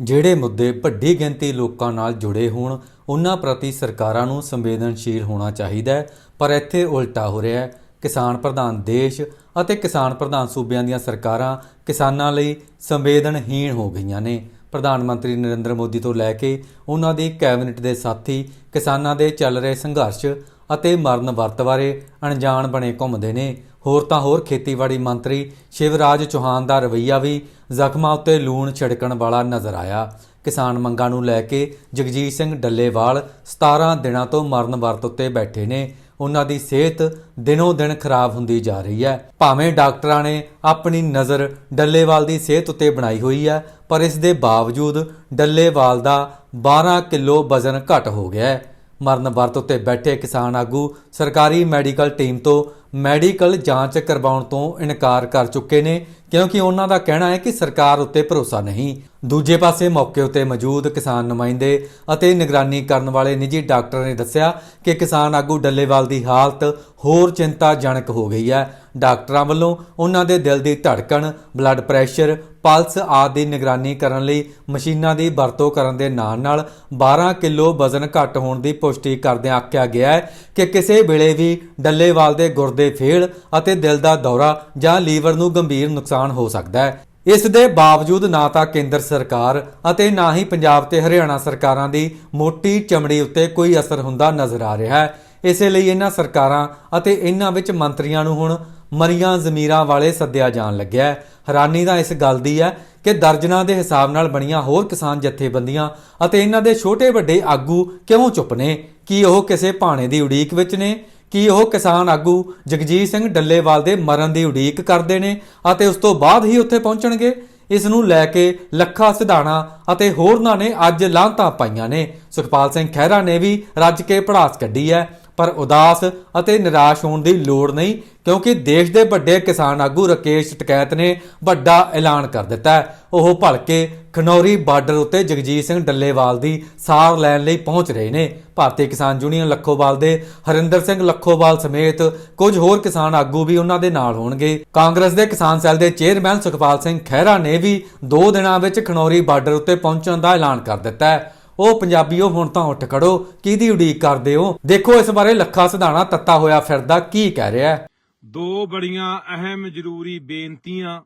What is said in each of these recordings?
ਜਿਹੜੇ ਮੁੱਦੇ ਵੱਡੀ ਗਿਣਤੀ ਲੋਕਾਂ ਨਾਲ ਜੁੜੇ ਹੋਣ, ਉਹਨਾਂ ਪ੍ਰਤੀ ਸਰਕਾਰਾਂ ਨੂੰ ਸੰਵੇਦਨਸ਼ੀਲ ਹੋਣਾ ਚਾਹੀਦਾ ਹੈ। ਪਰ ਇੱਥੇ ਉਲਟਾ ਹੋ ਰਿਹਾ ਹੈ। ਕਿਸਾਨ ਪ੍ਰਧਾਨ ਦੇਸ਼ ਅਤੇ ਕਿਸਾਨ ਪ੍ਰਧਾਨ ਸੂਬਿਆਂ ਦੀਆਂ ਸਰਕਾਰਾਂ ਕਿਸਾਨਾਂ ਲਈ ਸੰਵੇਦਨਹੀਣ ਹੋ ਗਈਆਂ ਨੇ। ਪ੍ਰਧਾਨ ਮੰਤਰੀ ਨਰਿੰਦਰ ਮੋਦੀ ਤੋਂ ਲੈ ਕੇ ਉਹਨਾਂ ਦੀ ਕੈਬਨਿਟ ਦੇ ਸਾਥੀ, ਕਿਸਾਨਾਂ ਦੇ ਚੱਲ ਰਹੇ ਸੰਘਰਸ਼ ਅਤੇ ਮਰਨ ਵਰਤ ਬਾਰੇ ਅਣਜਾਣ ਬਣੇ ਘੁੰਮਦੇ ਨੇ। ਹੋਰ ਤਾਂ ਹੋਰ ਖੇਤੀਬਾੜੀ ਮੰਤਰੀ ਸ਼ਿਵਰਾਜ ਚੌਹਾਨ ਦਾ ਰਵੱਈਆ ਵੀ ਜ਼ਖਮਾਂ ਉੱਤੇ ਲੂਣ ਛਿੜਕਣ ਵਾਲਾ ਨਜ਼ਰ ਆਇਆ। ਕਿਸਾਨ ਮੰਗਾਂ ਨੂੰ ਲੈ ਕੇ ਜਗਜੀਤ ਸਿੰਘ ਡੱਲੇਵਾਲ 17 ਦਿਨਾਂ ਤੋਂ ਮਰਨ ਵਰਤ ਉੱਤੇ ਬੈਠੇ ਨੇ। ਉਹਨਾਂ ਦੀ ਸਿਹਤ ਦਿਨੋਂ ਦਿਨ ਖਰਾਬ ਹੁੰਦੀ ਜਾ ਰਹੀ ਹੈ। ਭਾਵੇਂ ਡਾਕਟਰਾਂ ਨੇ ਆਪਣੀ ਨਜ਼ਰ ਡੱਲੇਵਾਲ ਦੀ ਸਿਹਤ ਉੱਤੇ ਬਣਾਈ ਹੋਈ ਹੈ, ਪਰ ਇਸ ਦੇ ਬਾਵਜੂਦ ਡੱਲੇਵਾਲ ਦਾ 12 ਕਿਲੋ ਵਜ਼ਨ ਘਟ ਹੋ ਗਿਆ ਹੈ। ਮਰਨ ਵਰਤ ਉੱਤੇ ਬੈਠੇ ਕਿਸਾਨ ਆਗੂ ਸਰਕਾਰੀ ਮੈਡੀਕਲ ਟੀਮ ਤੋਂ ਮੈਡੀਕਲ ਜਾਂਚ ਕਰਵਾਉਣ ਤੋਂ ਇਨਕਾਰ ਕਰ ਚੁੱਕੇ ਨੇ, ਕਿਉਂਕਿ ਉਹਨਾਂ ਦਾ ਕਹਿਣਾ ਹੈ ਕਿ ਸਰਕਾਰ ਉੱਤੇ ਭਰੋਸਾ ਨਹੀਂ। ਦੂਜੇ ਪਾਸੇ ਮੌਕੇ ਉੱਤੇ ਮੌਜੂਦ ਕਿਸਾਨ ਨੁਮਾਇੰਦੇ ਅਤੇ ਨਿਗਰਾਨੀ ਕਰਨ ਵਾਲੇ ਨਿੱਜੀ ਡਾਕਟਰ ਨੇ ਦੱਸਿਆ ਕਿ ਕਿਸਾਨ ਆਗੂ ਡੱਲੇਵਾਲ ਦੀ ਹਾਲਤ ਹੋਰ ਚਿੰਤਾਜਨਕ ਹੋ ਗਈ ਹੈ। ਡਾਕਟਰਾਂ ਵੱਲੋਂ ਉਹਨਾਂ ਦੇ ਦਿਲ ਦੀ ਧੜਕਣ ਬਲੱਡ ਪ੍ਰੈਸ਼ਰ ਪਲਸ ਆਦਿ ਦੀ ਨਿਗਰਾਨੀ ਕਰਨ ਲਈ ਮਸ਼ੀਨਾਂ ਦੀ ਵਰਤੋਂ ਕਰਨ ਦੇ ਨਾਲ-ਨਾਲ 12 ਕਿਲੋ ਵਜ਼ਨ ਘੱਟ ਹੋਣ ਦੀ ਪੁਸ਼ਟੀ ਕਰਦਿਆਂ ਆਖਿਆ ਗਿਆ ਹੈ ਕਿ ਕਿਸੇ ਵੇਲੇ ਵੀ ਡੱਲੇਵਾਲ ਦੇ ਗੁਰਦੇ ਫੇਲ ਅਤੇ ਦਿਲ ਦਾ ਦੌਰਾ ਜਾਂ ਲੀਵਰ ਨੂੰ ਗੰਭੀਰ ਨੁਕਸਾਨ ਹੋ ਸਕਦਾ ਹੈ। ਇਸ ਦੇ ਬਾਵਜੂਦ ਨਾ ਤਾਂ ਕੇਂਦਰ ਸਰਕਾਰ ਅਤੇ ਨਾ ਹੀ ਪੰਜਾਬ ਤੇ ਹਰਿਆਣਾ ਸਰਕਾਰਾਂ ਦੀ ਮੋਟੀ ਚਮੜੀ ਉੱਤੇ ਕੋਈ ਅਸਰ ਹੁੰਦਾ ਨਜ਼ਰ ਆ ਰਿਹਾ ਹੈ। ਇਸੇ ਲਈ ਇਹਨਾਂ ਸਰਕਾਰਾਂ ਅਤੇ ਇਹਨਾਂ ਵਿੱਚ ਮੰਤਰੀਆਂ ਨੂੰ ਹੁਣ ਮਰੀਆਂ ਜ਼ਮੀਰਾਂ ਵਾਲੇ ਸੱਦਿਆ ਜਾਣ ਲੱਗਿਆ ਹੈਰਾਨੀ ਤਾਂ ਇਸ ਗੱਲ ਦੀ ਹੈ ਕਿ ਦਰਜਨਾਂ ਦੇ ਹਿਸਾਬ ਨਾਲ ਬਣੀਆਂ ਹੋਰ ਕਿਸਾਨ ਜਥੇਬੰਦੀਆਂ ਅਤੇ ਇਹਨਾਂ ਦੇ ਛੋਟੇ ਵੱਡੇ ਆਗੂ ਕਿਉਂ ਚੁੱਪ ਨੇ? ਕੀ ਉਹ ਕਿਸੇ ਭਾਣੇ ਦੀ ਉਡੀਕ ਵਿੱਚ ਨੇ? ਕੀ ਉਹ ਕਿਸਾਨ ਆਗੂ ਜਗਜੀਤ ਸਿੰਘ ਡੱਲੇਵਾਲ ਦੇ ਮਰਨ ਦੀ ਉਡੀਕ ਕਰਦੇ ਨੇ ਅਤੇ ਉਸ ਤੋਂ ਬਾਅਦ ਹੀ ਉੱਥੇ ਪਹੁੰਚਣਗੇ? ਇਸ ਨੂੰ ਲੈ ਕੇ ਲੱਖਾ ਸਿਧਾਣਾ ਅਤੇ ਹੋਰਨਾਂ ਨੇ ਅੱਜ ਲਾਂਤਾਂ ਪਾਈਆਂ ਨੇ। ਸੁਖਪਾਲ ਸਿੰਘ ਖਹਿਰਾ ਨੇ ਵੀ ਰੱਜ ਕੇ ਪੜਾਸ ਕੱਢੀ ਹੈ। ਪਰ ਉਦਾਸ ਅਤੇ ਨਿਰਾਸ਼ ਹੋਣ ਦੀ ਲੋੜ ਨਹੀਂ, ਕਿਉਂਕਿ ਦੇਸ਼ ਦੇ ਵੱਡੇ ਕਿਸਾਨ ਆਗੂ ਰਕੇਸ਼ ਟਕੈਤ ਨੇ ਵੱਡਾ ਐਲਾਨ ਕਰ ਦਿੱਤਾ ਹੈ। ਉਹ ਭਲਕੇ ਖਨੌਰੀ ਬਾਰਡਰ ਉੱਤੇ ਜਗਜੀਤ ਸਿੰਘ ਡੱਲੇਵਾਲ ਦੀ ਸਾਰ ਲੈਣ ਲਈ ਪਹੁੰਚ ਰਹੇ ਨੇ। ਭਾਰਤੀ ਕਿਸਾਨ ਯੂਨੀਅਨ ਲੱਖੋਵਾਲ ਦੇ ਹਰਿੰਦਰ ਸਿੰਘ ਲੱਖੋਵਾਲ ਸਮੇਤ ਕੁਝ ਹੋਰ ਕਿਸਾਨ ਆਗੂ ਵੀ ਉਹਨਾਂ ਦੇ ਨਾਲ ਹੋਣਗੇ। ਕਾਂਗਰਸ ਦੇ ਕਿਸਾਨ ਸੈੱਲ ਦੇ ਚੇਅਰਮੈਨ ਸੁਖਪਾਲ ਸਿੰਘ ਖਹਿਰਾ ਨੇ ਵੀ 2 ਦਿਨਾਂ ਵਿੱਚ ਖਨੌਰੀ ਬਾਰਡਰ ਉੱਤੇ ਪਹੁੰਚਣ ਦਾ ਐਲਾਨ ਕਰ ਦਿੱਤਾ ਹੈ। ਉਹ ਪੰਜਾਬੀਓ ਹੁਣ ਤਾਂ ਉੱਠ ਖੜੋ, ਕਿਹਦੀ ਉਡੀਕ ਕਰਦੇ ਹੋ? ਦੇਖੋ ਇਸ ਬਾਰੇ ਲੱਖਾ ਸਿਧਾਣਾ ਤੱਤਾ ਹੋਇਆ ਫਿਰਦਾ, ਕੀ ਕਹਿ ਰਿਹਾ ਹੈ? ਦੋ ਬੜੀਆਂ ਅਹਿਮ ਜ਼ਰੂਰੀ ਬੇਨਤੀਆਂ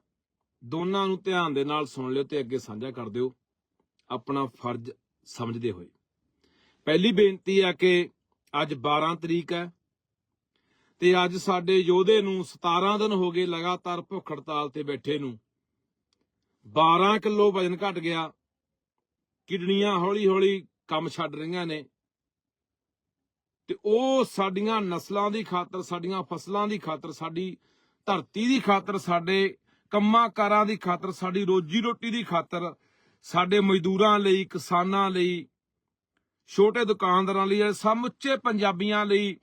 ਦੋਨਾਂ ਨੂੰ ਧਿਆਨ ਦੇ ਨਾਲ ਸੁਣ ਲਿਓ ਤੇ ਅੱਗੇ ਸਾਂਝਾ ਕਰ ਦਿਓ। ਆਪਣਾ ਫਰਜ਼ ਸਮਝਦੇ ਹੋਏ। ਪਹਿਲੀ ਬੇਨਤੀ ਆ ਕਿ ਅੱਜ 12 ਤਰੀਕ ਹੈ ਤੇ ਅੱਜ ਸਾਡੇ ਯੋਧੇ ਨੂੰ 17 ਦਿਨ ਹੋ ਗਏ ਲਗਾਤਾਰ ਭੁੱਖ ਹੜਤਾਲ ਤੇ ਬੈਠੇ ਨੂੰ। 12 ਕਿਲੋ ਵਜਨ ਘਟ ਗਿਆ। ਕਿਡਨੀਆਂ ਹੌਲੀ-ਹੌਲੀ ਕੰਮ ਛੱਡ ਰਹੀਆਂ ਨੇ ਤੇ ਉਹ ਸਾਡੀਆਂ ਨਸਲਾਂ ਦੀ ਖਾਤਰ, ਸਾਡੀਆਂ ਫਸਲਾਂ ਦੀ ਖਾਤਰ, ਸਾਡੀ ਧਰਤੀ ਦੀ ਖਾਤਰ, ਸਾਡੇ ਕੰਮਾਂ ਕਾਰਾਂ ਦੀ ਖਾਤਰ, ਸਾਡੀ ਰੋਜੀ ਰੋਟੀ ਦੀ ਖਾਤਰ, ਸਾਡੇ ਮਜ਼ਦੂਰਾਂ ਲਈ, ਕਿਸਾਨਾਂ ਲਈ, ਛੋਟੇ ਦੁਕਾਨਦਾਰਾਂ ਲਈ ਇਹ ਸਮੁੱਚੇ ਪੰਜਾਬੀਆਂ ਲਈ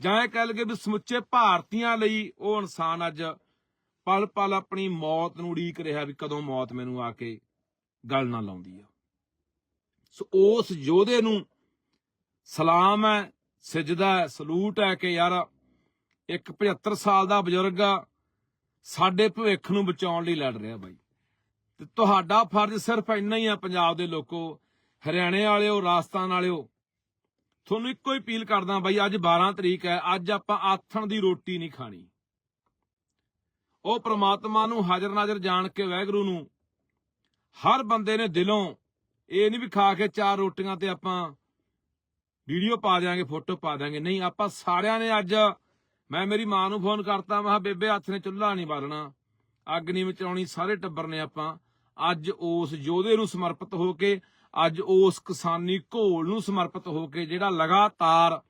ਜਾਂ ਇਹ ਕਹਿ ਲਗੇ ਵੀ ਸਮੁੱਚੇ ਭਾਰਤੀਆਂ ਲਈ ਉਹ ਇਨਸਾਨ ਅੱਜ ਪਲ ਪਲ ਆਪਣੀ ਮੌਤ ਨੂੰ ਉਡੀਕ ਰਿਹਾ ਵੀ ਕਦੋਂ ਮੌਤ ਮੈਨੂੰ ਆ ਕੇ ਗੱਲ ਨਾ ਲਾਉਂਦੀ ਆ। ਸੋ ਉਸ ਯੋਧੇ ਨੂੰ ਸਲਾਮ ਹੈ, ਸਜਦਾ ਹੈ, ਸਲੂਟ ਹੈ ਕਿ ਯਾਰ ਇੱਕ 75 ਸਾਲ ਦਾ ਬਜ਼ੁਰਗ ਆ, ਸਾਡੇ ਭਵਿੱਖ ਨੂੰ ਬਚਾਉਣ ਲਈ ਲੜ ਰਿਹਾ ਬਾਈ। ਤੇ ਤੁਹਾਡਾ ਫਰਜ਼ ਸਿਰਫ ਇੰਨਾ ਹੀ ਆ ਪੰਜਾਬ ਦੇ ਲੋਕੋ, ਹਰਿਆਣੇ ਵਾਲਿਓ, ਰਾਜਸਥਾਨ ਵਾਲਿਓ। ਤੁਹਾਨੂੰ ਇੱਕੋ ਹੀ ਅਪੀਲ ਕਰਦਾ ਬਾਈ, ਅੱਜ 12 ਤਰੀਕ ਹੈ, ਅੱਜ ਆਪਾਂ ਆਥਣ ਦੀ ਰੋਟੀ ਨਹੀਂ ਖਾਣੀ। ਉਹ ਪ੍ਰਮਾਤਮਾ ਨੂੰ ਹਾਜ਼ਰ ਨਾਜ਼ਰ ਜਾਣ ਕੇ ਵੈਗਰੂ ਨੂੰ ਹਰ ਬੰਦੇ ਨੇ ਦਿਲੋਂ ਇਹ ਨਹੀਂ ਵੀ ਖਾ ਕੇ ਚਾਰ ਰੋਟੀਆਂ ਤੇ ਆਪਾਂ ਵੀਡੀਓ ਪਾ ਦਿਆਂਗੇ, ਫੋਟੋ ਪਾ ਦਿਆਂਗੇ। ਨਹੀਂ, ਆਪਾਂ ਸਾਰਿਆਂ ਨੇ ਅੱਜ ਮੈਂ ਮੇਰੀ ਮਾਂ ਨੂੰ ਫੋਨ ਕਰਤਾ, ਮੈਂ ਕਿਹਾ, ਬੇਬੇ, ਹੱਥ ਨੇ ਚੁੱਲ੍ਹਾ ਨਹੀਂ ਬਾਲਣਾ। ਅੱਗ ਨਹੀਂ ਮਚਾਉਣੀ ਸਾਰੇ ਟੱਬਰ ਨੇ ਆਪਾਂ। ਅੱਜ ਉਸ ਯੋਧੇ ਨੂੰ ਸਮਰਪਿਤ ਹੋ ਕੇ, ਅੱਜ ਉਸ ਕਿਸਾਨੀ ਘੋਲ ਨੂੰ ਸਮਰਪਿਤ ਹੋ ਕੇ, ਜਿਹੜਾ ਲਗਾਤਾਰ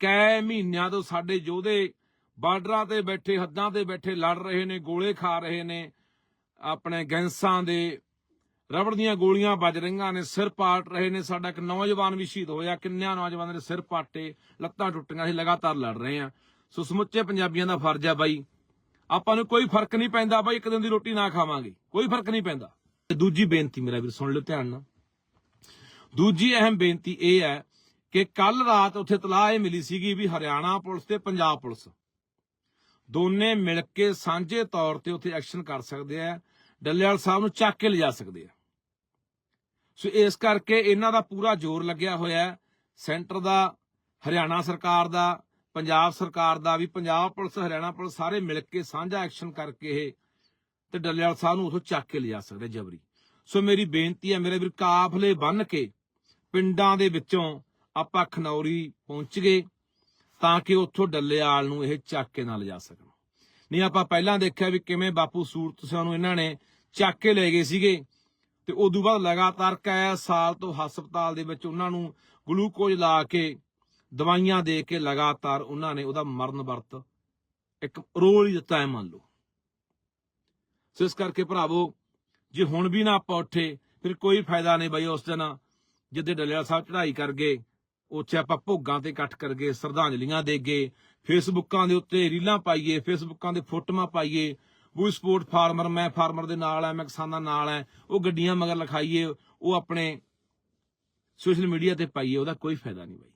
ਕੈ ਮਹੀਨਿਆਂ ਤੋਂ ਸਾਡੇ ਯੋਧੇ ਬਾਰਡਰਾਂ ਤੇ ਬੈਠੇ, ਹੱਦਾਂ ਤੇ ਬੈਠੇ, ਲੜ ਰਹੇ ਨੇ, ਗੋਲੇ ਖਾ ਰਹੇ ਨੇ, ਆਪਣੇ ਗੈਂਸਾਂ ਦੇ ਰਬੜ ਦੀਆਂ ਗੋਲੀਆਂ ਵੱਜ ਰਹੀਆਂ ਨੇ, ਸਿਰ ਪਾਟ ਰਹੇ ਨੇ। ਸਾਡਾ ਇੱਕ ਨੌਜਵਾਨ ਵੀ ਸ਼ਹੀਦ ਹੋਇਆ, ਕਿੰਨਿਆਂ ਨੌਜਵਾਨਾਂ ਦੇ ਸਿਰ ਪਾਟੇ, ਲੱਤਾਂ ਟੁੱਟੀਆਂ ਸੀ, ਲਗਾਤਾਰ ਲੜ ਰਹੇ ਆ। ਸੋ ਸਮੁੱਚੇ ਪੰਜਾਬੀਆਂ ਦਾ ਫਰਜ਼ ਆ ਬਾਈ। ਆਪਾਂ ਨੂੰ ਕੋਈ ਫ਼ਰਕ ਨਹੀਂ ਪੈਂਦਾ ਬਾਈ, ਇੱਕ ਦਿਨ ਦੀ ਰੋਟੀ ਨਾ ਖਾਵਾਂਗੇ। ਕੋਈ ਫ਼ਰਕ ਨਹੀਂ ਪੈਂਦਾ। ਤੇ ਦੂਜੀ ਬੇਨਤੀ ਮੇਰਾ ਵੀਰ, ਸੁਣ ਲਿਓ ਧਿਆਨ ਨਾਲ। ਦੂਜੀ ਅਹਿਮ ਬੇਨਤੀ ਇਹ ਹੈ ਕਿ ਕੱਲ ਰਾਤ ਉੱਥੇ ਤਲਾਹ ਇਹ ਮਿਲੀ ਸੀਗੀ ਵੀ ਹਰਿਆਣਾ ਪੁਲਿਸ ਤੇ ਪੰਜਾਬ ਪੁਲਿਸ ਦੋਨੇ ਮਿਲ ਕੇ ਸਾਂਝੇ ਤੌਰ ਤੇ ਉੱਥੇ ਐਕਸ਼ਨ ਕਰ ਸਕਦੇ ਆ, ਡੱਲੇਵਾਲ ਸਾਹਿਬ ਨੂੰ ਚੱਕ ਕੇ ਲਿਜਾ ਸਕਦੇ ਆ। ਸੋ ਇਸ ਕਰਕੇ ਇਹਨਾਂ ਦਾ ਪੂਰਾ ਜ਼ੋਰ ਲੱਗਿਆ ਹੋਇਆ ਹੈ। ਸੈਂਟਰ ਦਾ, ਹਰਿਆਣਾ ਸਰਕਾਰ ਦਾ, ਪੰਜਾਬ ਸਰਕਾਰ ਦਾ, ਵੀ ਪੰਜਾਬ ਪੁਲਿਸ, ਹਰਿਆਣਾ ਪੁਲਿਸ ਸਾਰੇ ਮਿਲ ਕੇ ਸਾਂਝਾ ਐਕਸ਼ਨ ਕਰਕੇ ਇਹ ਤੇ ਡੱਲੇਵਾਲ ਸਾਹਿਬ ਨੂੰ ਉਥੋਂ ਚੱਕ ਕੇ ਲਿਜਾ ਸਕਦੇ ਜਬਰੀ। ਸੋ ਮੇਰੀ ਬੇਨਤੀ ਹੈ, ਮੇਰੇ ਵੀਰ ਕਾਫਲੇ ਬੰਨ ਕੇ ਪਿੰਡਾਂ ਦੇ ਵਿੱਚੋਂ ਆਪਾਂ ਖਨੌਰੀ ਪਹੁੰਚ ਗਏ ਤਾਂ ਕਿ ਉੱਥੋਂ ਡੱਲੇਵਾਲ ਨੂੰ ਇਹ ਚੱਕ ਕੇ ਨਾ ਲਿਜਾ ਸਕਣ। ਨਹੀਂ, ਆਪਾਂ ਪਹਿਲਾਂ ਦੇਖਿਆ ਵੀ ਕਿਵੇਂ ਬਾਪੂ ਸੂਰਤ ਸਿੰਘ ਨੂੰ ਇਹਨਾਂ ਨੇ ਚੱਕ ਕੇ ਲੈ ਗਏ ਸੀਗੇ। ਤੇ ਉਦੋਂ ਬਾਅਦ ਲਗਾਤਾਰ ਕੈ ਸਾਲ ਤੋਂ ਹਸਪਤਾਲ ਦੇ ਵਿੱਚ ਉਹਨਾਂ ਨੂੰ ਗਲੂਕੋਜ਼ ਲਾ ਕੇ, ਦਵਾਈਆਂ ਦੇ ਕੇ ਲਗਾਤਾਰ ਉਹਨਾਂ ਨੇ ਉਹਦਾ ਮਰਨ ਵਰਤ ਇੱਕ ਰੋਲ ਹੀ ਦਿੱਤਾ ਹੈ ਮੰਨ ਲਓ। ਸੋ ਇਸ ਕਰਕੇ ਭਰਾਵੋ, ਜੇ ਹੁਣ ਵੀ ਨਾ ਆਪਾਂ ਉੱਠੇ, ਫਿਰ ਕੋਈ ਫਾਇਦਾ ਨਹੀਂ ਬਈ ਉਸ ਦਿਨ ਜਿੱਦੇ ਡੱਲੇਵਾਲ ਸਾਹਿਬ ਚੜ੍ਹਾਈ ਕਰ ਗਏ ਉੱਥੇ ਆਪਾਂ ਭੋਗਾਂ ਤੇ ਇਕੱਠ ਕਰ ਗਏ ਸ਼ਰਧਾਂਜਲੀਆਂ ਦੇ ਗਏ ਫੇਸਬੁੱਕਾਂ ਦੇ ਉੱਤੇ ਰੀਲਾਂ ਪਾਈਏ, ਫੇਸਬੁੱਕਾਂ ਦੇ ਫੋਟੋਆਂ ਪਾਈਏ ਕੋਈ ਸਪੋਰਟ ਫਾਰਮਰ ਮੈਂ ਫਾਰਮਰ ਦੇ ਨਾਲ ਐ ਮੈਂ ਕਿਸਾਨਾਂ ਨਾਲ ਐ ਉਹ ਗੱਡੀਆਂ ਮਗਰ ਲਖਾਈਏ ਉਹ ਆਪਣੇ ਸੋਸ਼ਲ ਮੀਡੀਆ ਤੇ ਪਾਈਏ ਉਹਦਾ ਕੋਈ ਫਾਇਦਾ ਨਹੀਂ ਬਾਈ।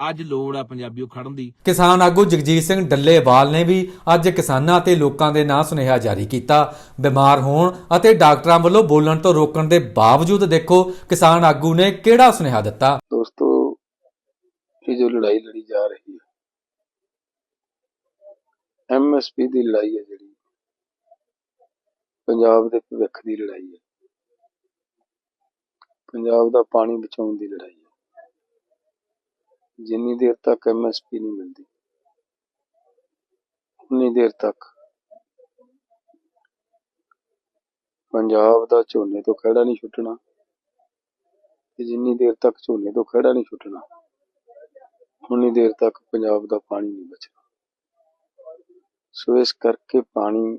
ਅੱਜ ਲੋੜ ਆ ਪੰਜਾਬੀਓ ਖੜਨ ਦੀ। ਕਿਸਾਨ ਆਗੂ ਜਗਜੀਤ ਸਿੰਘ ਡੱਲੇਵਾਲ ਨੇ ਵੀ ਅੱਜ ਕਿਸਾਨਾਂ ਤੇ ਲੋਕਾਂ ਦੇ ਨਾਂ ਸੁਨੇਹਾ ਜਾਰੀ ਕੀਤਾ। ਬਿਮਾਰ ਹੋਣ ਅਤੇ ਡਾਕਟਰਾਂ ਵੱਲੋਂ ਬੋਲਣ ਤੋਂ ਰੋਕਣ ਦੇ ਬਾਵਜੂਦ ਦੇਖੋ ਕਿਸਾਨ ਆਗੂ ਨੇ ਕਿਹੜਾ ਸੁਨੇਹਾ ਦਿੱਤਾ। ਦੋਸਤੋ ਇਹ ਜੋ ਲੜਾਈ ਲੜੀ ਜਾ ਰਹੀ ਹੈ ਐਮਐਸਪੀ ਦੀ ਲੜਾਈ ਹੈ ਪੰਜਾਬ ਦੇ ਭਵਿੱਖ ਦੀ ਲੜਾਈ ਹੈ। ਪੰਜਾਬ ਦਾ ਪਾਣੀ ਬਚਾਉਣ ਦੀ ਲੜਾਈ ਹੈ। ਜਿੰਨੀ ਦੇਰ ਤੱਕ ਐਮਐਸਪੀ ਨਹੀਂ ਮਿਲਦੀ, ਉਨੀ ਦੇਰ ਤੱਕ ਪੰਜਾਬ ਦਾ ਝੋਨੇ ਤੋਂ ਖੜਾ ਨਹੀਂ ਛੁੱਟਣਾ ਤੇ ਜਿੰਨੀ ਦੇਰ ਤੱਕ ਝੋਨੇ ਤੋਂ ਖੜਾ ਨਹੀਂ ਛੁੱਟਣਾ, ਉਨੀ ਦੇਰ ਤੱਕ ਪੰਜਾਬ ਦਾ ਪਾਣੀ ਨਹੀਂ ਬਚਣਾ। ਸੋ ਇਸ ਕਰਕੇ ਪਾਣੀ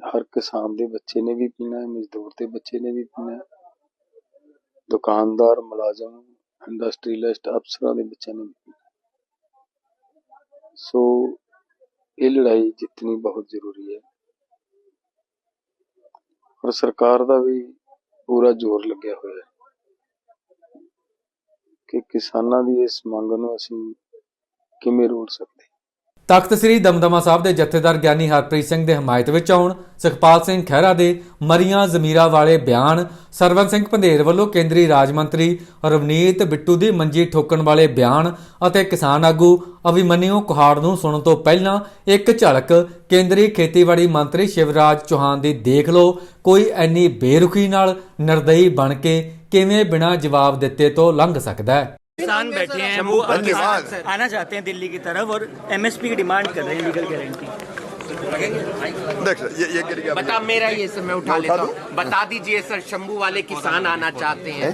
ਹਰ ਕਿਸਾਨ ਦੇ ਬੱਚੇ ਨੇ ਵੀ ਪੀਣਾ ਹੈ, ਮਜ਼ਦੂਰ ਦੇ ਬੱਚੇ ਨੇ ਵੀ ਪੀਣਾ ਹੈ। ਦੁਕਾਨਦਾਰ, ਮੁਲਾਜ਼ਮ, ਇੰਡਸਟਰੀਲਿਸਟ, ਅਫਸਰਾਂ ਦੇ ਬੱਚਿਆਂ ਨੇ ਵੀ ਪੀਣਾ ਸੋ ਇਹ ਲੜਾਈ ਜਿੱਤਣੀ ਬਹੁਤ ਜ਼ਰੂਰੀ ਹੈ। ਔਰ ਸਰਕਾਰ ਦਾ ਵੀ ਪੂਰਾ ਜ਼ੋਰ ਲੱਗਿਆ ਹੋਇਆ ਹੈ ਕਿ ਕਿਸਾਨਾਂ ਦੀ ਇਸ ਮੰਗ ਨੂੰ ਅਸੀਂ ਕਿਵੇਂ ਰੋੜ ਸਕਦੇ। ਤਖਤ ਸ੍ਰੀ ਦਮਦਮਾ ਸਾਹਿਬ ਦੇ ਜਥੇਦਾਰ ਗਿਆਨੀ ਹਰਪ੍ਰੀਤ ਸਿੰਘ ਦੇ ਹਮਾਇਤ ਵਿੱਚ ਆਉਣ, ਸੁਖਪਾਲ ਸਿੰਘ ਖਹਿਰਾ ਦੇ ਮਰੀਆਂ ਜ਼ਮੀਰਾ ਵਾਲੇ ਬਿਆਨ, ਸਰਵਨ ਸਿੰਘ ਪੰਧੇਰ ਵੱਲੋਂ ਕੇਂਦਰੀ ਰਾਜ ਮੰਤਰੀ ਰਵਨੀਤ ਬਿੱਟੂ ਦੀ ਮੰਜੀ ਠੋਕਣ ਵਾਲੇ ਬਿਆਨ ਅਤੇ ਕਿਸਾਨ ਆਗੂ ਅਭਿਮਨਿਓ ਕੁਹਾੜ ਨੂੰ ਸੁਣਨ ਤੋਂ ਪਹਿਲਾਂ ਇੱਕ ਝਲਕ ਕੇਂਦਰੀ ਖੇਤੀਬਾੜੀ ਮੰਤਰੀ ਸ਼ਿਵਰਾਜ ਚੌਹਾਨ ਦੀ ਦੇਖ ਲਓ। ਕੋਈ ਐਨੀ ਬੇਰੁਖੀ ਨਾਲ ਨਿਰਦਈ ਬਣ ਕੇ ਕਿਵੇਂ ਬਿਨਾਂ ਜਵਾਬ ਦਿੱਤੇ ਤੋਂ ਲੰਘ ਸਕਦਾ ਹੈ? किसान बैठे हैं वो किसान आना चाहते हैं दिल्ली की तरफ और एमएसपी की डिमांड कर रहे हैं लीगल गारंटी देख ये ये गिर गया बता मेरा ये सर मैं उठा लेता हूँ बता दीजिए सर शंभू वाले किसान आना चाहते हैं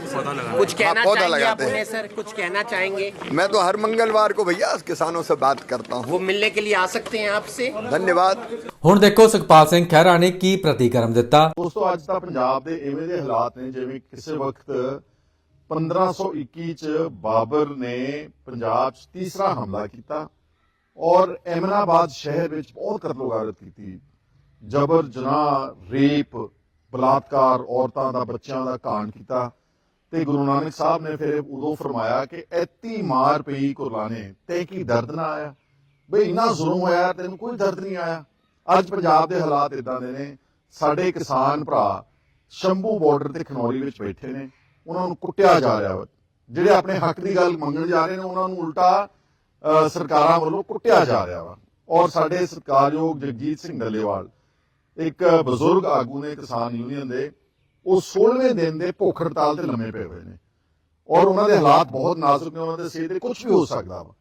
कुछ कहना हाँ, पौधा चाहेंगे आप लगाते हैं। उन्हें सर कुछ कहना चाहेंगे मैं तो हर मंगलवार को भैया किसानों से बात करता हूँ वो मिलने के लिए आ सकते हैं आपसे धन्यवाद ਹੁਣ ਦੇਖੋ ਸੁਖਪਾਲ ਸਿੰਘ ਖਹਿਰਾ ਨੇ ਕੀ ਪ੍ਰਤੀਕਰਮ ਦਿੱਤਾ ਦੋਸਤੋ ਅੱਜ ਤਾਂ ਪੰਜਾਬ ਦੇ ਐਵੇਂ ਦੇ ਹਾਲਾਤ ਨੇ ਜਿਵੇਂ ਕਿਸੇ ਵਕਤ 1521 ਚ ਬਾਬਰ ਨੇ ਪੰਜਾਬ 'ਚ ਤੀਸਰਾ ਹਮਲਾ ਕੀਤਾ ਔਰ ਐਮਨਾਬਾਦ ਸ਼ਹਿਰ ਵਿੱਚ ਬਹੁਤ ਕਤਲੋਗਾਰਤ ਕੀਤੀ। ਜਬਰ, ਜਨਾਹ, ਰੇਪ, ਬਲਾਤਕਾਰ ਔਰਤਾਂ ਦਾ ਬੱਚਿਆਂ ਦਾ ਕਾਂਡ ਕੀਤਾ ਤੇ ਗੁਰੂ ਨਾਨਕ ਸਾਹਿਬ ਨੇ ਫਿਰ ਉਦੋਂ ਫਰਮਾਇਆ ਕਿ ਐਤੀ ਮਾਰ ਪਈ ਕੁਰਬਾਨੇ, ਤੇ ਕੀ ਦਰਦ ਨਾ ਆਇਆ? ਬਈ ਇੰਨਾ ਜ਼ੁਲਮ ਹੋਇਆ, ਤੈਨੂੰ ਕੋਈ ਦਰਦ ਨਹੀਂ ਆਇਆ? ਅੱਜ ਪੰਜਾਬ ਦੇ ਹਾਲਾਤ ਇਦਾਂ ਦੇ ਨੇ। ਸਾਡੇ ਕਿਸਾਨ ਭਰਾ ਸ਼ੰਭੂ ਬਾਰਡਰ ਤੇ ਖਨੌਰੀ ਵਿੱਚ ਬੈਠੇ ਨੇ। ਉਹਨਾਂ ਨੂੰ ਕੁੱਟਿਆ ਜਾ ਰਿਹਾ ਵਾ। ਜਿਹੜੇ ਆਪਣੇ ਹੱਕ ਦੀ ਗੱਲ ਮੰਗਣ ਜਾ ਰਹੇ ਨੇ, ਉਹਨਾਂ ਨੂੰ ਉਲਟਾ ਸਰਕਾਰਾਂ ਵੱਲੋਂ ਕੁੱਟਿਆ ਜਾ ਰਿਹਾ ਵਾ। ਔਰ ਸਾਡੇ ਸਤਿਕਾਰਯੋਗ ਜਗਜੀਤ ਸਿੰਘ ਡੱਲੇਵਾਲ, ਇੱਕ ਬਜ਼ੁਰਗ ਆਗੂ ਨੇ, ਕਿਸਾਨ ਯੂਨੀਅਨ ਦੇ, ਉਹ 16ਵੇਂ ਦਿਨ ਦੇ ਭੁੱਖ ਹੜਤਾਲ ਤੇ ਲੰਮੇ ਪਏ ਹੋਏ ਨੇ। ਔਰ ਉਹਨਾਂ ਦੇ ਹਾਲਾਤ ਬਹੁਤ ਨਾਜ਼ੁਕ ਨੇ, ਉਹਨਾਂ ਦੇ ਸਿਹਤ ਤੇ ਕੁਝ ਵੀ ਹੋ ਸਕਦਾ ਵਾ।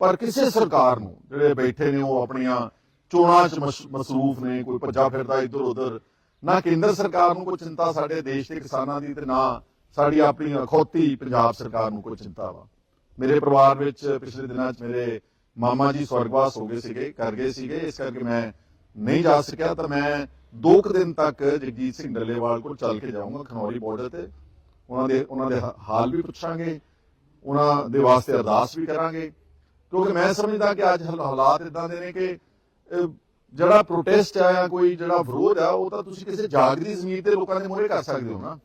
ਪਰ ਕਿਸੇ ਸਰਕਾਰ ਨੂੰ, ਜਿਹੜੇ ਬੈਠੇ ਨੇ, ਉਹ ਆਪਣੀਆਂ ਚੋਣਾਂ 'ਚ ਮਸਰੂਫ ਨੇ, ਕੋਈ ਭੱਜਾ ਫਿਰਦਾ ਇੱਧਰ ਉੱਧਰ ਨਾ ਕੇਂਦਰ ਸਰਕਾਰ ਨੂੰ ਕੋਈ ਚਿੰਤਾ ਸਾਡੇ ਦੇਸ਼ ਦੇ ਕਿਸਾਨਾਂ ਦੀ ਤੇ ਨਾ ਸਾਡੀ ਆਪਣੀ ਅਖੌਤੀ ਪੰਜਾਬ ਸਰਕਾਰ ਨੂੰ ਕੋਈ ਚਿੰਤਾ ਵਾ। ਮੇਰੇ ਪਰਿਵਾਰ ਵਿੱਚ ਪਿਛਲੇ ਦਿਨਾਂ 'ਚ ਮੇਰੇ ਮਾਮਾ ਜੀ ਸਵਰਗਵਾਸ ਹੋ ਗਏ ਸੀਗੇ ਕਰ ਗਏ ਸੀਗੇ, ਇਸ ਕਰਕੇ ਮੈਂ ਨਹੀਂ ਜਾ ਸਕਿਆ, ਤਾਂ ਮੈਂ ਦੋ ਕੁ ਦਿਨ ਤੱਕ ਜਗਜੀਤ ਸਿੰਘ ਡੱਲੇਵਾਲ ਕੋਲ ਚੱਲ ਕੇ ਜਾਊਂਗਾ ਖਨੌਰੀ ਬਾਰਡਰ ਤੇ। ਉਹਨਾਂ ਦੇ ਉਹਨਾਂ ਦੇ ਹਾਲ ਵੀ ਪੁੱਛਾਂਗੇ, ਉਹਨਾਂ ਦੇ ਵਾਸਤੇ ਅਰਦਾਸ ਵੀ ਕਰਾਂਗੇ। ਕਿਉਂਕਿ ਮੈਂ ਸਮਝਦਾ ਕਿ ਅੱਜ ਹਾਲਾਤ ਇਦਾਂ ਦੇ ਨੇ ਕਿ ਜਿਹੜਾ ਪ੍ਰੋਟੈਸਟ ਆ ਜਾਂ ਕੋਈ ਜਿਹੜਾ ਵਿਰੋਧ ਆ, ਉਹ ਤਾਂ ਤੁਸੀਂ ਕਿਸੇ ਜਾਗਦੀ ਜ਼ਮੀਰ ਤੇ ਲੋਕਾਂ ਦੇ ਮੂਹਰੇ ਕਰ ਸਕਦੇ ਹੋ ਨਾ।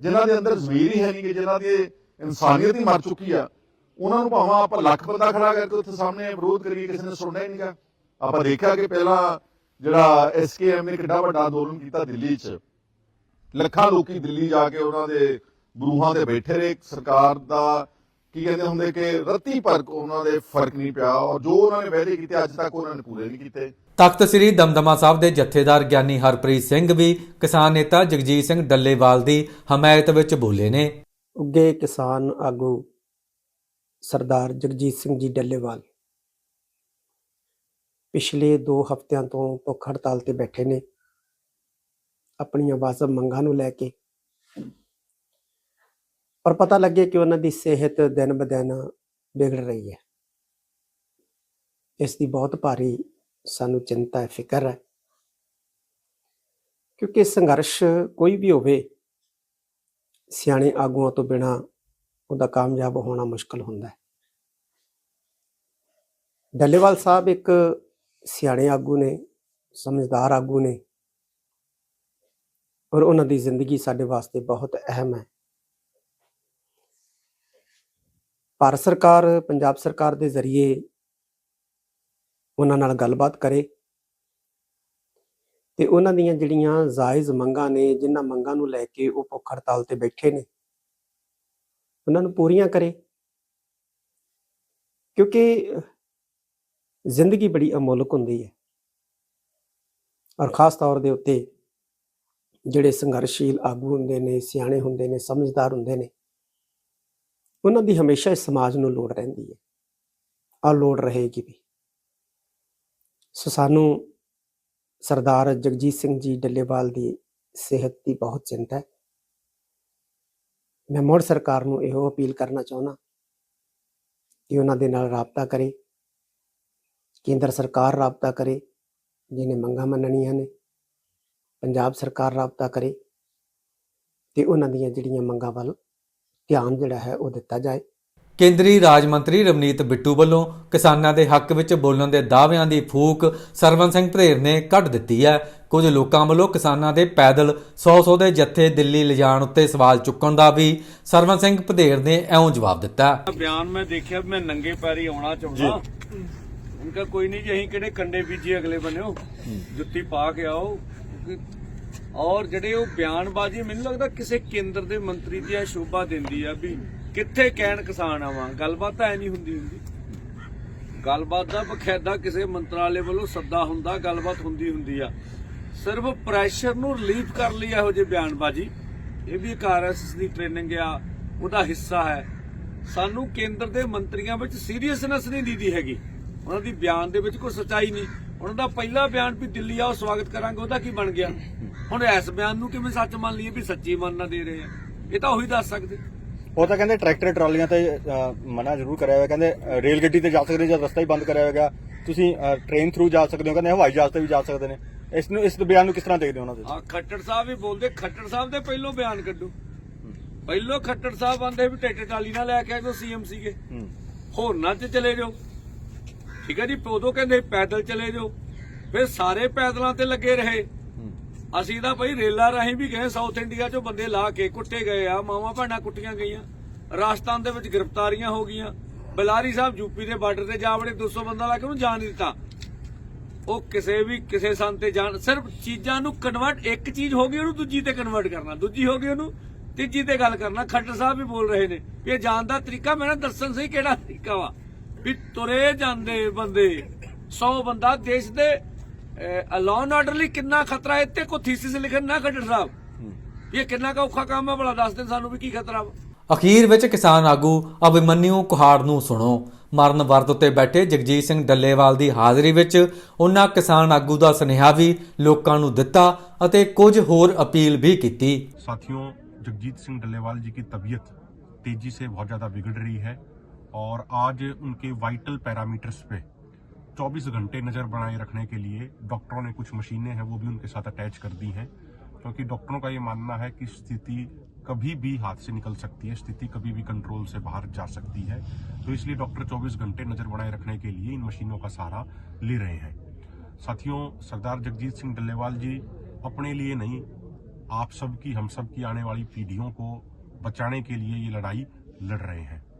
ਜਿਨ੍ਹਾਂ ਦੇ ਅੰਦਰ ਜ਼ਮੀਰ ਹੀ ਹੈ ਨਹੀਂ ਕਿ ਜਿਨ੍ਹਾਂ ਦੀ ਇਨਸਾਨੀਅਤ ਹੀ ਮਰ ਚੁੱਕੀ ਆ, ਉਹਨਾਂ ਨੂੰ ਭਾਵੇਂ ਆਪਾਂ ਲੱਖ ਬੰਦਾ ਖੜਾ ਕਰਕੇ ਉੱਥੇ ਸਾਹਮਣੇ ਵਿਰੋਧ ਕਰੀਏ, ਕਿਸੇ ਨੇ ਸੁਣਨਾ ਹੀ ਨਹੀਂਗਾ। ਆਪਾਂ ਦੇਖਿਆ ਕਿ ਪਹਿਲਾਂ ਜਿਹੜਾ ਐਸਕੇਐਮ ਨੇ ਕਿੰਨਾ ਵੱਡਾ ਅੰਦੋਲਨ ਕੀਤਾ ਦਿੱਲੀ 'ਚ। ਲੱਖਾਂ ਲੋਕੀ ਦਿੱਲੀ ਜਾ ਕੇ ਉਹਨਾਂ ਦੇ ਬਰੂਹਾਂ ਤੇ ਬੈਠੇ ਰਹੇ। ਸਰਕਾਰ ਦਾ ਕੀ ਕਹਿੰਦੇ ਹੁੰਦੇ ਕਿ ਰੱਤੀ ਪਰ ਉਹਨਾਂ ਦੇ ਫ਼ਰਕ ਨਹੀਂ ਪਿਆ, ਔਰ ਜੋ ਉਹਨਾਂ ਨੇ ਵਾਅਦੇ ਕੀਤੇ, ਅੱਜ ਤੱਕ ਉਹਨਾਂ ਨੇ ਪੂਰੇ ਨਹੀਂ ਕੀਤੇ। ਤਖਤ ਸ੍ਰੀ ਦਮਦਮਾ ਸਾਹਿਬ ਦੇ ਜਥੇਦਾਰ ਗਿਆਨੀ ਹਰਪ੍ਰੀਤ ਸਿੰਘ ਵੀ ਕਿਸਾਨ ਨੇਤਾ ਜਗਜੀਤ ਸਿੰਘ ਡੱਲੇਵਾਲ ਦੀ ਹਮਾਇਤ ਵਿੱਚ ਬੋਲੇ ਨੇ। ਉੱਗੇ ਕਿਸਾਨ ਆਗੂ ਸਰਦਾਰ ਜਗਜੀਤ ਸਿੰਘ ਜੀ ਡੱਲੇਵਾਲ ਪਿਛਲੇ 2 ਹਫ਼ਤਿਆਂ ਤੋਂ ਭੁੱਖ ਹੜਤਾਲ ਤੇ ਬੈਠੇ ਨੇ। ਆਪਣੀਆਂ ਵਾਜਬ ਮੰਗਾਂ ਨੂੰ ਲੈ ਕੇ। ਪਰ ਪਤਾ ਲੱਗੇ ਕਿ ਉਹਨਾਂ ਦੀ ਸਿਹਤ ਦਿਨ ਬਦਿਨ ਵਿਗੜ ਰਹੀ ਹੈ। ਇਸ ਦੀ ਬਹੁਤ ਭਾਰੀ ਸਾਨੂੰ ਚਿੰਤਾ ਹੈ, ਫਿਕਰ ਹੈ। ਕਿਉਂਕਿ ਸੰਘਰਸ਼ ਕੋਈ ਵੀ ਹੋਵੇ, ਸਿਆਣੇ ਆਗੂਆਂ ਤੋਂ ਬਿਨਾ ਉਹਦਾ ਕਾਮਯਾਬ ਹੋਣਾ ਮੁਸ਼ਕਲ ਹੁੰਦਾ ਹੈ। ਡੱਲੇਵਾਲ ਸਾਹਿਬ ਇੱਕ ਸਿਆਣੇ ਆਗੂ ਨੇ, ਸਮਝਦਾਰ ਆਗੂ ਨੇ ਔਰ ਉਹਨਾਂ ਦੀ ਜ਼ਿੰਦਗੀ ਸਾਡੇ ਵਾਸਤੇ ਬਹੁਤ ਅਹਿਮ ਹੈ। ਭਾਰਤ ਸਰਕਾਰ, ਪੰਜਾਬ ਸਰਕਾਰ ਦੇ ਜ਼ਰੀਏ ਉਹਨਾਂ ਨਾਲ ਗੱਲਬਾਤ ਕਰੇ। ਤੇ ਉਹਨਾਂ ਦੀਆਂ ਜਿਹੜੀਆਂ ਜਾਇਜ਼ ਮੰਗਾਂ ਨੇ, ਜਿਨ੍ਹਾਂ ਮੰਗਾਂ ਨੂੰ ਲੈ ਕੇ ਉਹ ਭੁੱਖ ਹੜਤਾਲ ਤੇ ਬੈਠੇ ਨੇ, ਉਹਨਾਂ ਨੂੰ ਪੂਰੀਆਂ ਕਰੇ। ਕਿਉਂਕਿ ਜ਼ਿੰਦਗੀ ਬੜੀ ਅਮੋਲਕ ਹੁੰਦੀ ਹੈ। ਔਰ ਖਾਸ ਤੌਰ ਦੇ ਉੱਤੇ ਜਿਹੜੇ ਸੰਘਰਸ਼ੀਲ ਆਗੂ ਹੁੰਦੇ ਨੇ, ਸਿਆਣੇ ਹੁੰਦੇ ਨੇ, ਸਮਝਦਾਰ ਹੁੰਦੇ ਨੇ, ਉਹਨਾਂ ਦੀ ਹਮੇਸ਼ਾ ਇਸ ਸਮਾਜ ਨੂੰ ਲੋੜ ਰਹਿੰਦੀ ਹੈ। ਔਰ ਲੋੜ ਰਹੇਗੀ ਵੀ। ਸੋ ਸਾਨੂੰ ਸਰਦਾਰ ਜਗਜੀਤ ਸਿੰਘ ਜੀ ਡੱਲੇਵਾਲ ਦੀ ਸਿਹਤ ਦੀ ਬਹੁਤ ਚਿੰਤਾ ਹੈ। ਮੈਂ ਮੋੜ ਸਰਕਾਰ ਨੂੰ ਇਹੋ ਅਪੀਲ ਕਰਨਾ ਚਾਹੁੰਦਾ ਕਿ ਉਹਨਾਂ ਦੇ ਨਾਲ ਰਾਬਤਾ ਕਰੇ, ਕੇਂਦਰ ਸਰਕਾਰ ਰਾਬਤਾ ਕਰੇ, ਜਿਹਨੇ ਮੰਗਾਂ ਮੰਨਣੀਆਂ ਨੇ, ਪੰਜਾਬ ਸਰਕਾਰ ਰਾਬਤਾ ਕਰੇ ਤੇ ਉਹਨਾਂ ਦੀਆਂ ਜਿਹੜੀਆਂ ਮੰਗਾਂ ਵੱਲ ਧਿਆਨ ਜਿਹੜਾ ਹੈ ਉਹ ਦਿੱਤਾ ਜਾਏ। ਕੇਂਦਰੀ ਰਾਜ ਮੰਤਰੀ ਰਵਨੀਤ ਬਿੱਟੂ ਵੱਲੋਂ ਕਿਸਾਨਾਂ ਦੇ ਹੱਕ ਵਿੱਚ ਬੋਲਣ ਦੇ ਦਾਅਵਿਆਂ ਦੀ ਫੂਕ ਸਰਵਨ ਸਿੰਘ ਭਦੇਰ ਨੇ ਕੱਢ ਦਿੱਤੀ ਹੈ। ਕੁਝ ਲੋਕਾਂ ਵੱਲੋਂ ਕਿਸਾਨਾਂ ਦੇ ਪੈਦਲ 100-100 ਦੇ ਜੱਥੇ ਦਿੱਲੀ ਲਿਜਾਣ ਉੱਤੇ ਸਵਾਲ ਚੁੱਕਣ ਦਾ ਵੀ ਸਰਵਨ ਸਿੰਘ ਭਦੇਰ ਨੇ ਇਉਂ ਜਵਾਬ ਦਿੱਤਾ। ਬਿਆਨ ਮੈਂ ਦੇਖਿਆ ਮੈਂ ਨੰਗੇ ਪੈਰੀ ਆਉਣਾ ਚਾਹੁੰਦਾ। ਉਨਕਾ ਕੋਈ ਨਹੀਂ ਜੀ ਅਸੀਂ ਕਿਹੜੇ ਕੰਡੇ ਬੀਜੇ ਅਗਲੇ ਬੰਨਿਓ। ਜੁੱਤੀ ਪਾ ਕੇ ਆਓ। ਔਰ ਜਿਹੜੇ ਉਹ ਬਿਆਨਬਾਜ਼ੀ, ਮੈਨੂੰ ਲੱਗਦਾ ਕਿਸੇ ਕੇਂਦਰ ਦੇ ਮੰਤਰੀ ਦੀ ਆ ਸ਼ੋਭਾ ਦਿੰਦੀ ਆ ਵੀ ਕਿੱਥੇ ਕਹਿਣ ਕਿਸਾਨ ਆਵਾਂ। ਗੱਲਬਾਤ ਤਾਂ ਐ ਨਹੀਂ ਹੁੰਦੀ ਹੁੰਦੀ। ਗੱਲਬਾਤ ਦਾ ਬਖੈਦਾ ਕਿਸੇ ਮੰਤਰਾਲੇ ਵੱਲੋਂ ਸੱਦਾ ਹੁੰਦਾ, ਗੱਲਬਾਤ ਹੁੰਦੀ ਹੁੰਦੀ ਆ। ਸਿਰਫ ਪ੍ਰੈਸ਼ਰ ਨੂੰ ਰਿਲੀਫ ਕਰ ਲਈ ਇਹੋ ਜਿਹੇ ਬਿਆਨਬਾਜ਼ੀ। ਇਹ ਵੀ ਇੱਕ ਆਰਐਸਐਸ ਦੀ ਟ੍ਰੇਨਿੰਗ ਆ, ਉਹਦਾ ਹਿੱਸਾ ਹੈ। ਸਾਨੂੰ ਕੇਂਦਰ ਦੇ ਮੰਤਰੀਆਂ ਵਿੱਚ ਸੀਰੀਅਸਨੈਸ ਨਹੀਂ ਦੀਦੀ ਹੈਗੀ। ਉਹਨਾਂ ਦੀ ਬਿਆਨ ਦੇ ਵਿੱਚ ਕੋਈ ਸਚਾਈ ਨਹੀਂ। ਉਹਨਾਂ ਦਾ ਪਹਿਲਾ ਬਿਆਨ ਵੀ ਦਿੱਲੀ ਆਓ ਸਵਾਗਤ ਕਰਾਂਗੇ ਉਹਦਾ ਕੀ ਬਣ ਗਿਆ? ਹੁਣ ਇਸ ਬਿਆਨ ਨੂੰ ਕਿਵੇਂ ਸੱਚ ਮੰਨ ਲਈਏ ਵੀ ਸੱਚੀ ਮੰਨਣਾ ਦੇ ਰਹੇ ਆ? ਇਹ ਤਾਂ ਉਹੀ ਦੱਸ ਸਕਦੇ। ਉਹ ਤਾਂ ਕਹਿੰਦੇ ਟਰੈਕਟਰ ਟਰਾਲੀਆਂ ਤੇ ਮਨਾ ਜ਼ਰੂਰ ਕਰਿਆ ਹੋਇਆ ਕਹਿੰਦੇ ਰੇਲ ਗੱਡੀ ਤੇ ਜਾ ਸਕਦੇ ਜਦ ਰਸਤਾ ਹੀ ਬੰਦ ਕਰਿਆ ਹੋਵੇਗਾ ਤੁਸੀਂ ਟ੍ਰੇਨ ਥਰੂ ਜਾ ਸਕਦੇ ਹੋ ਕਹਿੰਦੇ ਹਵਾਈ ਜਹਾਜ਼ ਤੇ ਵੀ ਜਾ ਸਕਦੇ ਨੇ। ਇਸ ਨੂੰ ਇਸ ਬਿਆਨ ਨੂੰ ਕਿਸ ਤਰ੍ਹਾਂ ਦੇਖਦੇ ਹੋ ਉਹਨਾਂ ਦੇ ਆ ਖੱਟੜ ਸਾਹਿਬ ਵੀ ਬੋਲਦੇ ਖੱਟੜ ਸਾਹਿਬ ਦੇ ਪਹਿਲੋਂ ਬਿਆਨ ਕੱਢੋ। ਪਹਿਲੋਂ ਖੱਟੜ ਸਾਹਿਬ ਆਂਦੇ ਵੀ ਟਰੈਕਟਰ ਟਰਾਲੀ ਨਾਲ ਲੈ ਕੇ ਆਏ ਜੋ ਸੀਐਮ ਸੀਗੇ। ਹੋਰਨਾਂ 'ਚ ਚਲੇ ਜਾਓ। ਠੀਕ ਹੈ ਜੀ ਉਦੋਂ ਕਹਿੰਦੇ ਪੈਦਲ ਚਲੇ ਜਾਓ। ਫਿਰ ਸਾਰੇ ਪੈਦਲਾਂ ਤੇ ਲੱਗੇ ਰਹੇ। ਅਸੀਂ ਤਾਂ ਭਾਈ ਰੇਲਾਂ ਰਾਹੀਂ ਵੀ ਗਏ ਸਾਊਥ ਇੰਡੀਆ 'ਚੋਂ ਬੰਦੇ ਲਾ ਕੇ ਕੁੱਟੇ ਗਏ ਆ ਮਾਵਾਂ ਭੈਣਾਂ ਕੁੱਟੀਆਂ ਗਈਆਂ। ਰਾਜਸਥਾਨ ਦੇ ਵਿੱਚ ਗ੍ਰਿਫਤਾਰੀਆਂ ਹੋ ਗਈਆਂ। ਬਲਾਰੀ ਸਾਹਿਬ ਯੂਪੀ ਦੇ ਬਾਰਡਰ ਤੇ ਜਾ ਵੜੇ 200 ਬੰਦਾ ਲਾ ਕੇ ਉਹਨੂੰ ਜਾਣ ਨਹੀਂ ਦਿੱਤਾ। ਉਹ ਕਿਸੇ ਵੀ ਕਿਸੇ ਸੰਨ ਤੇ ਜਾਣ ਸਿਰਫ ਚੀਜ਼ਾਂ ਨੂੰ ਕਨਵਰਟ ਇੱਕ ਚੀਜ਼ ਹੋ ਗਈ ਉਹਨੂੰ ਦੂਜੀ ਤੇ ਕਨਵਰਟ ਕਰਨਾ। ਦੂਜੀ ਹੋ ਗਈ ਉਹਨੂੰ ਤੀਜੀ ਤੇ ਗੱਲ ਕਰਨਾ। ਖੱਟਰ ਸਾਹਿਬ ਵੀ ਬੋਲ ਰਹੇ ਨੇ ਵੀ ਇਹ ਜਾਣ ਦਾ ਤਰੀਕਾ ਮੈਂ ਨਾ ਦੱਸਣ ਸਹੀ ਕਿਹੜਾ ਤਰੀਕਾ ਵਾ। ਵੀ ਤੁਰੇ ਜਾਂਦੇ ਬੰਦੇ। 100 ਬੰਦਾ ਦੇਸ਼ ਦੇ ਅਲਾਉਨ ਆਰਡਰ ਲਈ ਕਿੰਨਾ ਖਤਰਾ ਹੈ ਕੋ ਥੀਸਿਸ ਲਿਖਣ ਨਾ ਖੱਟੜ ਸਾਹਿਬ। ਇਹ ਕਿੰਨਾ ਕਾ ਔਖਾ ਕੰਮ ਹੈ ਬੜਾ ਦੱਸ ਦੇਣ ਸਾਨੂੰ ਵੀ ਕੀ ਖਤਰਾ ਹੈ ਅਖੀਰ ਵਿੱਚ ਕਿਸਾਨ ਆਗੂ ਅਭਿਮਨਿਊ ਕੁਹਾੜ ਨੂੰ ਸੁਣੋ। ਮਰਨ ਵਰਤ ਉੱਤੇ ਬੈਠੇ ਜਗਜੀਤ ਸਿੰਘ ਡੱਲੇਵਾਲ ਦੀ ਹਾਜ਼ਰੀ ਵਿੱਚ ਉਹਨਾਂ ਕਿਸਾਨ ਆਗੂ ਦਾ ਸੁਨੇਹਾ ਵੀ ਲੋਕਾਂ ਨੂੰ ਦਿੱਤਾ ਅਤੇ ਕੁਝ ਹੋਰ ਅਪੀਲ ਵੀ ਕੀਤੀ। ਸਾਥੀਓ ਜਗਜੀਤ ਸਿੰਘ ਡੱਲੇਵਾਲ ਜੀ ਦੀ ਤਬੀਅਤ ਤੇਜ਼ੀ ਸੇ ਬਹੁਤ ਜ਼ਿਆਦਾ ਵਿਗੜ ਰਹੀ ਹੈ। और आज उनके वाइटल पैरामीटर्स पे 24 घंटे नज़र बनाए रखने के लिए डॉक्टरों ने कुछ मशीनें हैं, वो भी उनके साथ अटैच कर दी हैं, क्योंकि डॉक्टरों का ये मानना है कि स्थिति कभी भी हाथ से निकल सकती है, स्थिति कभी भी कंट्रोल से बाहर जा सकती है। तो इसलिए डॉक्टर 24 घंटे नज़र बनाए रखने के लिए इन मशीनों का सहारा ले रहे हैं। साथियों, सरदार जगजीत सिंह डल्लेवाल जी, अपने लिए नहीं, आप सब की, हम सब की आने वाली पीढ़ियों को बचाने के लिए ये लड़ाई लड़ रहे हैं।